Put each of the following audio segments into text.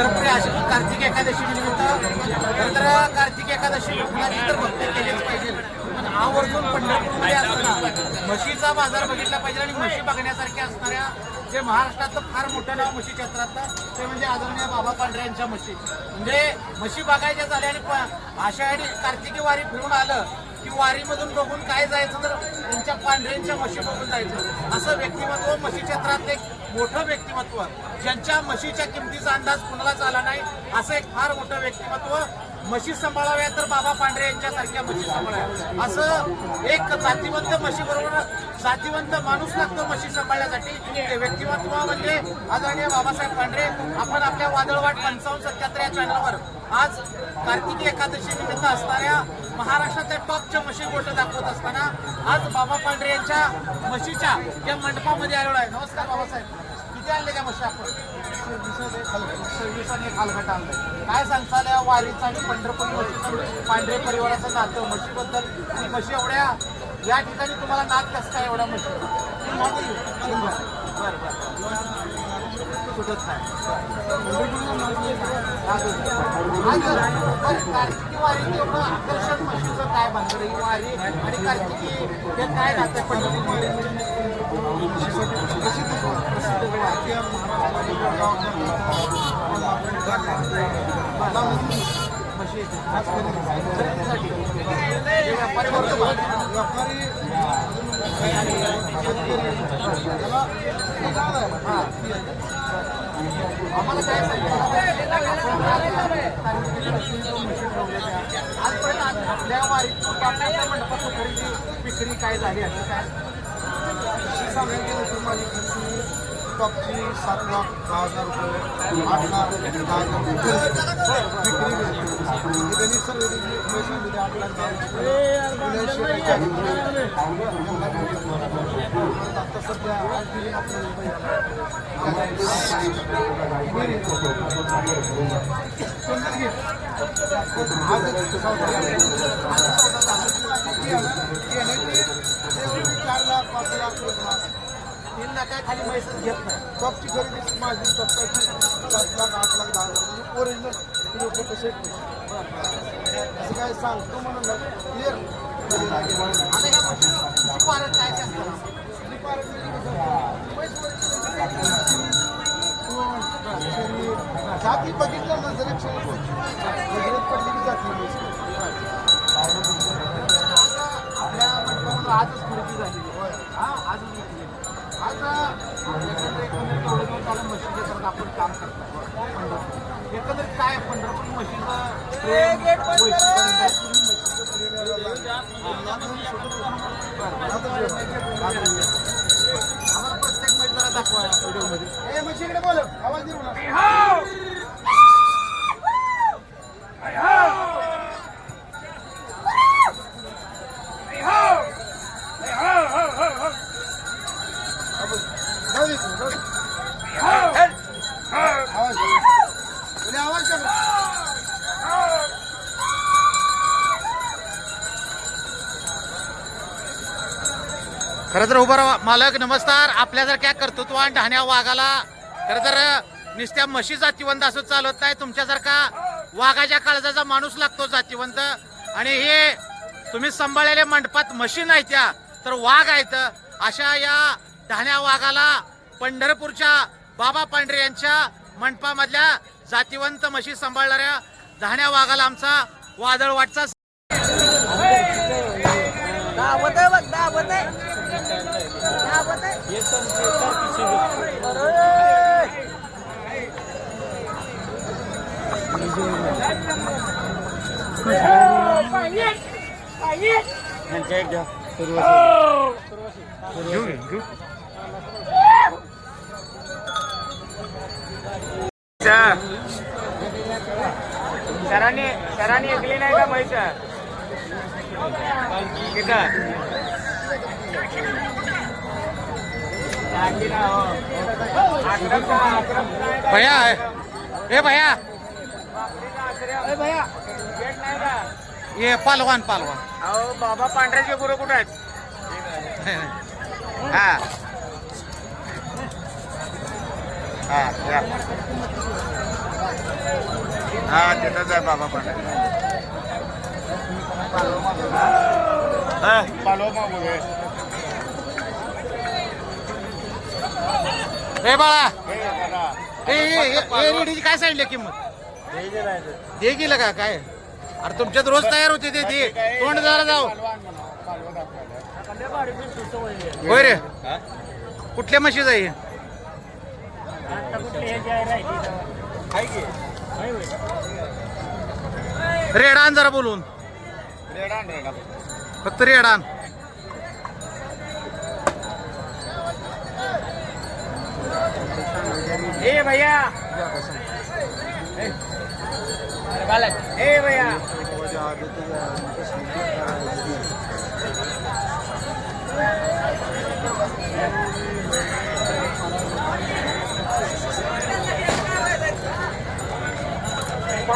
पंढरपूर अशी कार्तिक एकादशी निमित्त तर कार्तिक एकादशी फुलाची तर भक्ती केलीच पाहिजे. पण आवर्जून पंढरपूरमध्ये असताना म्हशीचा बाजार बघितला पाहिजे आणि म्हशी बघण्यासारख्या असणाऱ्या जे महाराष्ट्रातलं फार मोठं नाव म्हशी क्षेत्रातलं ते म्हणजे आदरणीय बाबा पांढरे यांच्या म्हशी. म्हणजे म्हशी बघायच्या झाल्या आणि आषाढी कार्तिकी वारी फिरून आलं की वारीमधून बघून काय जायचं तर त्यांच्या पांढऱ्यांच्या म्हशी बघून जायचं. असं व्यक्तिमत्व म्हशी क्षेत्रात एक मोठं व्यक्तिमत्व. ज्यांच्या म्हशीच्या किमतीचा अंदाज कुणालाच आला नाही असं एक फार मोठं व्यक्तिमत्व म्हशी सांभाळाव्या तर बाबा पांढरे यांच्यासारख्या म्हशी सांभाळाव्या. असं एक जातीवंत म्हशीबरोबर जातीवंत माणूस लागतो म्हशी सांभाळण्यासाठी. ते व्यक्तिमत्व म्हणजे आदरणीय बाबासाहेब पांढरे आपण आपल्या वादळवाट पंचावन्न सत्याहत्तर या चॅनलवर आज कार्तिकी एकादशी निमित्त असणाऱ्या महाराष्ट्रातल्या टॉपच्या म्हशी गोष्ट दाखवत असताना आज बाबा पांढरे यांच्या म्हशीच्या या मंडपामध्ये आलेलो आहे. नमस्कार बाबासाहेब किती आणले त्या म्हशी आपण? सव्वीस आणि एक आणलं काय सांगताल या वारीचं आणि पंढरपूर म्हशीचं पांढरे परिवाराचं नातं म्हशीबद्दल. आणि म्हशी एवढ्या या ठिकाणी तुम्हाला नाद कसं काय एवढ्या म्हशी? बरं बरं. सुटत नाही वारी आकर्षण म्हशीचं काय? बांधलं ही वारी आणि कार्तिकी हे काय राहतं पंढरपूर व्यापारी वर्ग काय आजपर्यंत आपल्या खरेदी विक्री काय झाली असं काय टॉपची सात लाख दहा हज़ार रुपये आठ लाख दहा हज़ार रुपये विक्री भेटते त्यांनी सर्व पैशामध्ये आठ लाख दहा रुपये आता सध्या आठ दिली चार लाख पाच लाख तीन लाखाखाली मैसूर घेत नाही. टॉपची खरेदी माझी स्वतःची. सात लाख आठ लाख दहा म्हणजे ओरिजिनल लोक कसे असं काय सांगतो म्हणून क्लिअर आता ह्या म्हशीचं शिकवायला काय जाती बघितलं ना जरी क्षण नजरेत पडली की जाती. आपल्या मंडपामध्ये आजच खरेदी झालेली प्रत्येक जरा दाखवा व्हिडिओमध्ये ए म्हशीकडे बोल आवाज आवाज खरं तर उभा मालक नमस्कार. आपल्यासारख्या कर्तृत्वान ढाण्या वाघाला खरं तर नुसत्या म्हशी जातीवंत असं चालत नाही. तुमच्यासारखा वाघाच्या काळजाचा माणूस लागतो जातीवंत. आणि हे तुम्ही सांभाळलेल्या मंडपात म्हशी नाही त्या तर वाघ आहेत. अशा या ढाण्या वाघाला पंढरपूरच्या बाबा पांढरे यांच्या मंडपामधल्या जातीवंत म्हशी सांभाळणाऱ्या ढाण्या वाघाला आमचा वादळ वाटचा सरांनी ऐकली नाही का हो. भैया ए भैया. ए भैया. नाही का ये पालवान पालवान. अहो बाबा पांढऱ्याचे गुरु कुठे आहेत? हा. हा. हा तिथंच आहे बाबा पण. ए बाळा. ए रेडीची काय सांगितली किंमत? दे गेलं का काय? अरे तुमच्यात रोज तयार होते ते दे. तोंड जरा जाऊ. होय रे. कुठल्या म्हशी रेडान जरा बोलून. रेडा फक्त रेडान. ए भैया. ए. भैया.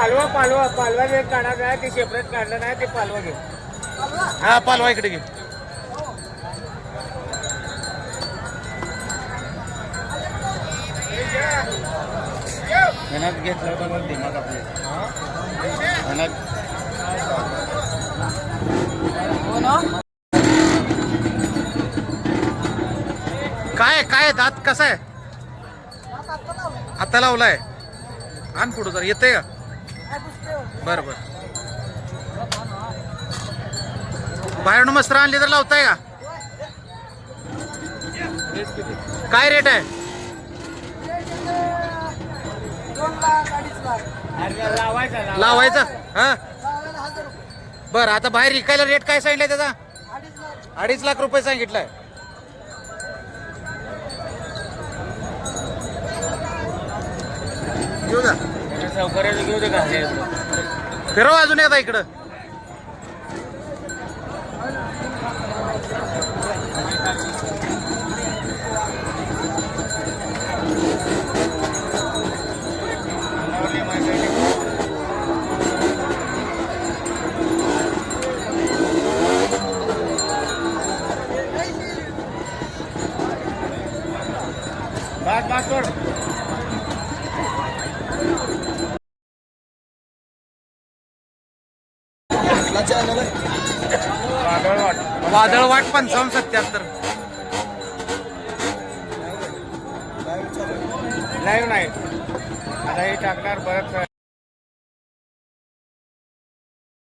पालवा पालवा पालवा जे काढायचं आहे ते सेपरेट काढलं नाही ते पालवा घे हा पालवा इकडे घे. मेहनत घेतलं तर दिमाग आपले. मेहनत काय काय दात कसा आहे? आता लावलाय. आण पुढं जर येते का? बरं बरं बाहेरून मस्त्र आणली तर लावताय का? काय रेट आहे? लावायचा. लावायचं हा? बर आता बाहेर विकायला रेट काय सांगितलाय त्याचा? अडीच लाख रुपये सांगितलाय. घेऊ द्या. फिरव अजून येता इकडं. वादळ वाट वादळ वाट पंचावन्न सत्याहत्तर. लाईव्ह नाही. आता हे टाकणार परत